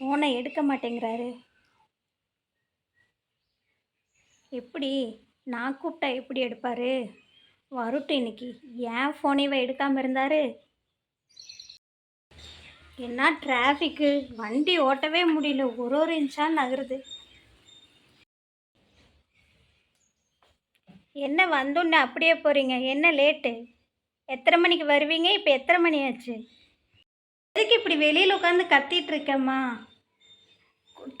ஃபோனை எடுக்க மாட்டேங்கிறாரு. எப்படி? நான் கூப்பிட்டா எப்படி எடுப்பார்? வரட்டும் இன்னைக்கு ஏன் ஃபோனைவ எடுக்காமல் இருந்தார்? என்ன டிராஃபிக்கு வண்டி ஓட்டவே முடியல. ஒரு ஒரு இன்ச்சா நகருது. என்ன வந்தோன்னே அப்படியே போகிறீங்க என்ன லேட்டு எத்தனை மணிக்கு வருவீங்க? இப்போ எத்தனை மணி ஆச்சு? எதுக்கு இப்படி வெளியில் உட்காந்து கத்திட்டு இருக்கேம்மா?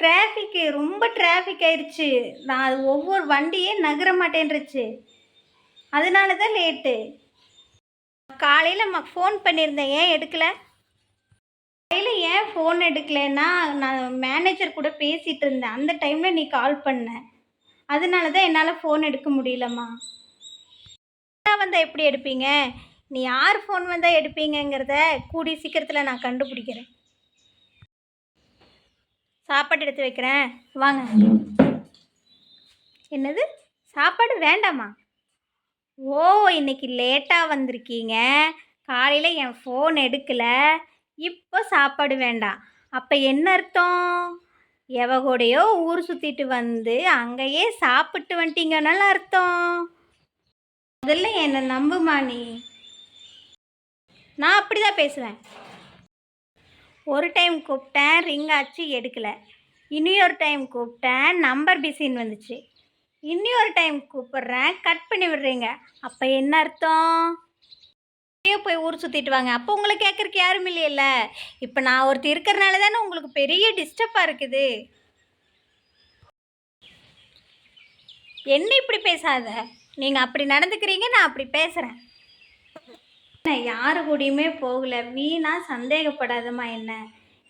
டிராஃபிக்கு ரொம்ப டிராஃபிக் ஆயிடுச்சு நான் ஒவ்வொரு வண்டியே நகர மாட்டேன்ருச்சு அதனால தான் லேட்டு காலையில் ஃபோன் பண்ணியிருந்தேன். ஏன் எடுக்கலை? காலையில் ஏன் ஃபோன் எடுக்கலைன்னா நான் மேனேஜர் கூட பேசிகிட்டு இருந்தேன் அந்த டைமில் நீ கால் பண்ண. அதனால தான் என்னால் ஃபோன் எடுக்க முடியலம்மா. வந்தால் எப்படி எடுப்பீங்க? நீ யார் ஃபோன் வந்தால் எடுப்பீங்கங்கிறத கூடி சீக்கிரத்தில் நான் கண்டுபிடிக்கிறேன். சாப்பாடு எடுத்து வைக்கிறேன். வாங்க. என்னது? சாப்பாடு வேண்டாமா? ஓ இன்னைக்கு லேட்டாக வந்திருக்கீங்க. காலையில் என் ஃபோன் எடுக்கலை. இப்போ சாப்பாடு வேண்டாம். அப்போ என்ன அர்த்தம்? எவ கூடயோ ஊர் சுற்றிட்டு வந்து அங்கேயே சாப்பிட்டு வந்துட்டீங்கனால அர்த்தம். முதல்ல என்னை நம்புமா நீ? நான் அப்படி தான் பேசுவேன். ஒரு டைம் கூப்பிட்டேன் ரிங் ஆச்சு எடுக்கலை. இனியொரு டைம் கூப்பிட்டேன் நம்பர் பிஸின்னு வந்துச்சு. இன்னொரு டைம் கூப்பிட்றேன் கட் பண்ணி விடுறீங்க. அப்போ என்ன அர்த்தம்? அப்படியே போய் ஊர் சுற்றிட்டு வாங்க. அப்போ உங்களை கேட்குறக்கு யாரும் இல்லையில்ல? இப்போ நான் ஒருத்தர் இருக்கிறனால தானே உங்களுக்கு பெரிய டிஸ்டர்பாக இருக்குது. என்ன இப்படி பேசாத? நீங்கள் அப்படி நடந்துக்கிறீங்க நான் அப்படி பேசுகிறேன் நான் யாரு கூடயுமே போகல. வீணா சந்தேகப்படாதம்மா என்ன?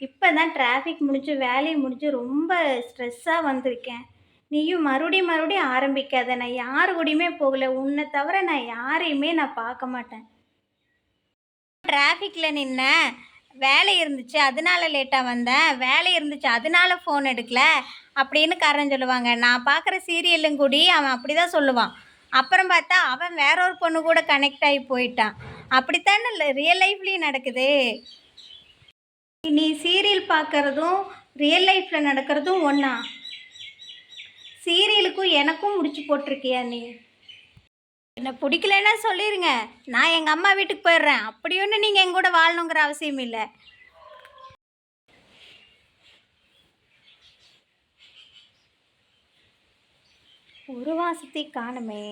இப்போ தான் டிராஃபிக் முடிஞ்சு வேலையை முடிஞ்சு ரொம்ப ஸ்ட்ரெஸ்ஸாக வந்திருக்கேன். நீயும் மறுபடியும் மறுபடியும் ஆரம்பிக்காத. நான் யாரு கூடயுமே போகல. உன்னை தவிர நான் யாரையுமே நான் பார்க்க மாட்டேன். டிராஃபிக்கில் நின்ன வேலை இருந்துச்சு அதனால லேட்டாக வந்தேன். வேலை இருந்துச்சு அதனால ஃபோன் எடுக்கல அப்படின்னு காரணம் சொல்லுவாங்க. நான் பார்க்குற சீரியலும் கூடி அவன் அப்படி தான் சொல்லுவான். அப்புறம் பார்த்தா அவன் வேற ஒரு பொண்ணு கூட கனெக்ட் ஆகி போயிட்டான். அப்படித்தானே இல்லை? ரியல் லைஃப்லேயும் நடக்குது. நீ சீரியல் பார்க்குறதும் ரியல் லைஃப்பில் நடக்கிறதும் ஒன்றா சீரியலுக்கும் எனக்கும் முடிச்சு போட்டிருக்கியா நீ? என்னை பிடிக்கலன்னா சொல்லிடுங்க நான் எங்கள் அம்மா வீட்டுக்கு போயிடுறேன். அப்படி ஒன்று நீங்கள் எங்கூட வாழணுங்கிற அவசியம் இல்லை. ஒரு வாசத்தை காணுமே.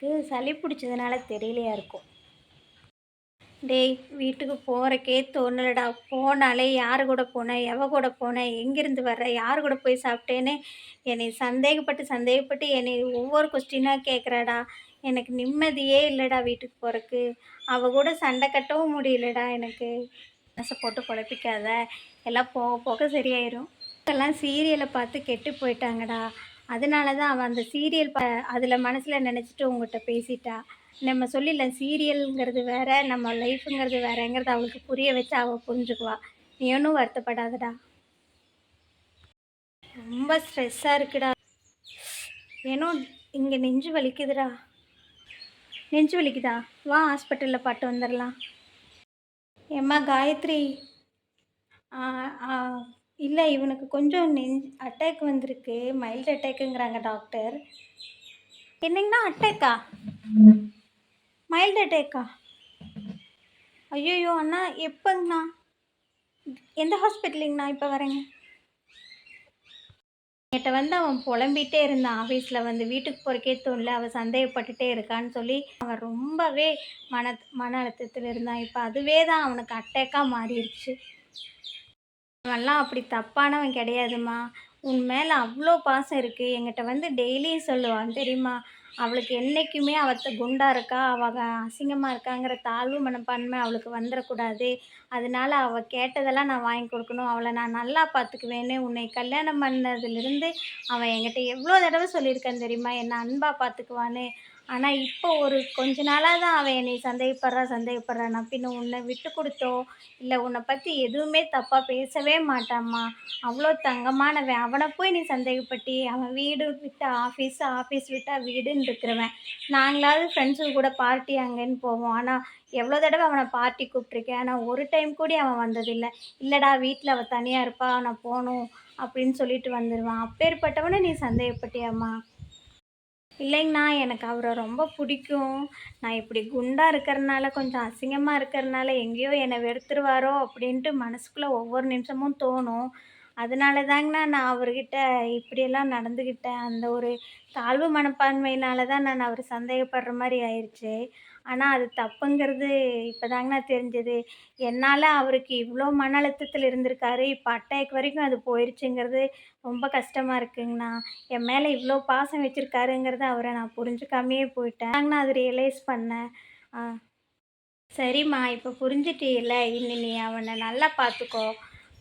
எனக்கு சளி பிடிச்சதுனால தெரியலையா இருக்கும். டேய் வீட்டுக்கு போகிறக்கே தோணலடா. போனாலே யார் கூட போனேன் எவ கூட போனேன் எங்கேருந்து வர்ற யார் கூட போய் சாப்பிட்டேன்னு என்னை சந்தேகப்பட்டு சந்தேகப்பட்டு என்னை ஒவ்வொரு கொஸ்டினாக கேட்குறாடா எனக்கு நிம்மதியே இல்லைடா வீட்டுக்கு போகிறக்கு அவ கூட சண்டை கட்டவும் முடியலடா எனக்கு. மனசை போட்டு குழப்பிக்காத. எல்லாம் போக போக சரியாயிரும். எல்லாம் சீரியலை பார்த்து கெட்டு போயிட்டாங்கடா. அதனால தான் அவள் அந்த சீரியல் ப அதில் மனசில் நினச்சிட்டு உங்கள்கிட்ட பேசிட்டா. நம்ம சொல்லிடல சீரியலுங்கிறது வேற நம்ம லைஃப்புங்கிறது வேறங்கிறது அவளுக்கு புரிய வச்சு அவள் புரிஞ்சுக்குவா. நீ ஒன்றும் வருத்தப்படாதடா. ரொம்ப ஸ்ட்ரெஸ்ஸாக இருக்குடா. ஏனோ இங்கே நெஞ்சு வலிக்குதுடா. நெஞ்சு வலிக்குதா? வா ஹாஸ்பிட்டலில் பாட்டு வந்துடலாம் ஏம்மா காயத்ரி? ஆ, ஆ, இல்லை இவனுக்கு கொஞ்சம் நெஞ் அட்டாக் வந்திருக்கு. மைல்டு அட்டாக்குங்கிறாங்க டாக்டர் என்னங்கண்ணா அட்டாக்கா மைல்டு அட்டாக்கா ஐயோ அண்ணா எப்போங்கண்ணா? எந்த ஹாஸ்பிட்டலுங்கண்ணா இப்போ வரேங்க என்கிட்ட வந்து அவன் புலம்பிகிட்டே இருந்தான். ஆஃபீஸில் வந்து வீட்டுக்கு போகிறக்கே தோணல. அவன் சந்தேகப்பட்டுட்டே இருக்கான்னு சொல்லி அவன் ரொம்பவே மன மன அழுத்தத்தில் இருந்தான் இப்போ அதுவே தான் அவனுக்கு அட்டேக்காக மாறிடுச்சு. அவன்லாம் அப்படி தப்பானவன் கிடையாதும்மா. உன் மேலே அவ்வளோ பாசம் இருக்குது என்கிட்ட வந்து டெய்லியும் சொல்லுவான் தெரியுமா? அவளுக்கு என்றைக்குமே அவத்த குண்டாக இருக்கா அவள் அசிங்கமாக இருக்காங்கிற தாழ்வு மனப்பான்மை அவளுக்கு வந்துடக்கூடாது அதனால அவள் கேட்டதெல்லாம் நான் வாங்கி கொடுக்கணும். அவளை நான் நல்லா பார்த்துக்குவேன்னு உன்னை கல்யாணம் பண்ணதுலேருந்து அவன் என்கிட்ட எவ்வளோ தடவை சொல்லியிருக்கான் தெரியுமா? என்னை அன்பாக பார்த்துக்குவான்னு ஆனால் இப்போ ஒரு கொஞ்ச நாளாக தான் அவன் என்னை சந்தேகப்படுறா சந்தேகப்படுறா நான் பின்ன உன்னை விட்டு கொடுத்தோ இல்லை உன்னை பற்றி எதுவுமே தப்பாக பேசவே மாட்டாம்மா அவ்வளோ தங்கமானவன். அவனை போய் நீ சந்தேகப்பட்டி அவன் வீடு விட்டு ஆஃபீஸ் ஆஃபீஸ் விட்டால் வீடுன்னு இருக்கிறவன். நாங்களாவது ஃப்ரெண்ட்ஸுங்க கூட பார்ட்டி அங்கேன்னு போவோம். ஆனால் எவ்வளோ தடவை அவனை பார்ட்டி கூப்பிட்ருக்கேன் ஆனால் ஒரு டைம் கூட அவன் வந்ததில்லை. இல்லைடா வீட்டில் அவள் தனியாக இருப்பா நான் போகணும் அப்படின்னு சொல்லிட்டு வந்துடுவான் அப்பேற்பட்டவனை நீ சந்தேகப்பட்டியாம்மா? இல்லைங்கண்ணா எனக்கு அவரை ரொம்ப பிடிக்கும். நான் இப்படி குண்டாக இருக்கிறனால கொஞ்சம் அசிங்கமாக இருக்கிறனால எங்கேயோ என்னை வெறுத்துருவாரோ அப்படின்ட்டு மனசுக்குள்ளே ஒவ்வொரு நிமிஷமும் தோணும். அதனால தாங்கண்ணா நான் அவர்கிட்ட இப்படியெல்லாம் நடந்துக்கிட்டேன் அந்த ஒரு தாழ்வு மனப்பான்மையினால தான் நான் அவர் சந்தேகப்படுற மாதிரி ஆயிடுச்சு ஆனால் அது தப்புங்கிறது இப்போ தாங்கண்ணா தெரிஞ்சது. என்னால் அவருக்கு இவ்வளோ மன அழுத்தத்தில் இருந்திருக்காரு. இப்போ அட்டாக் வரைக்கும் அது போயிடுச்சுங்கிறது ரொம்ப கஷ்டமாக இருக்குங்கண்ணா. என் மேலே இவ்வளோ பாசம் வச்சுருக்காருங்கிறத அவரை நான் புரிஞ்சுக்காமையே போயிட்டேன். தாங்கண்ணா அது ரியலைஸ் பண்ணேன். ஆ. சரிம்மா இப்போ புரிஞ்சிட்டீல்ல. இனி நீ அவனை நல்லா பார்த்துக்கோ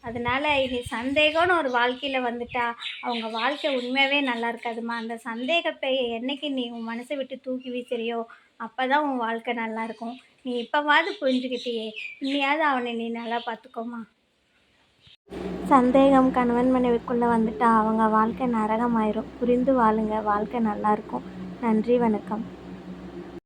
அதனால இனி சந்தேகம்னு ஒரு வாழ்க்கையில் வந்துட்டா அவங்க வாழ்க்கை உண்மையாகவே நல்லா இருக்காதுமா அந்த சந்தேகத்தை என்னைக்கு நீ உன் மனசை விட்டு தூக்கி வீசுறியோ அப்போ தான் உன் வாழ்க்கை நல்லா இருக்கும். நீ இப்போவாது புரிஞ்சுக்கிட்டியே இனியாவது அவனை நீ நல்லா பார்த்துக்கோமா சந்தேகம் கணவன் மனைவிக்குள்ளே வந்துட்டா அவங்க வாழ்க்கை நரகமாயிரும். புரிந்து வாழுங்க வாழ்க்கை நல்லாயிருக்கும் நன்றி வணக்கம்.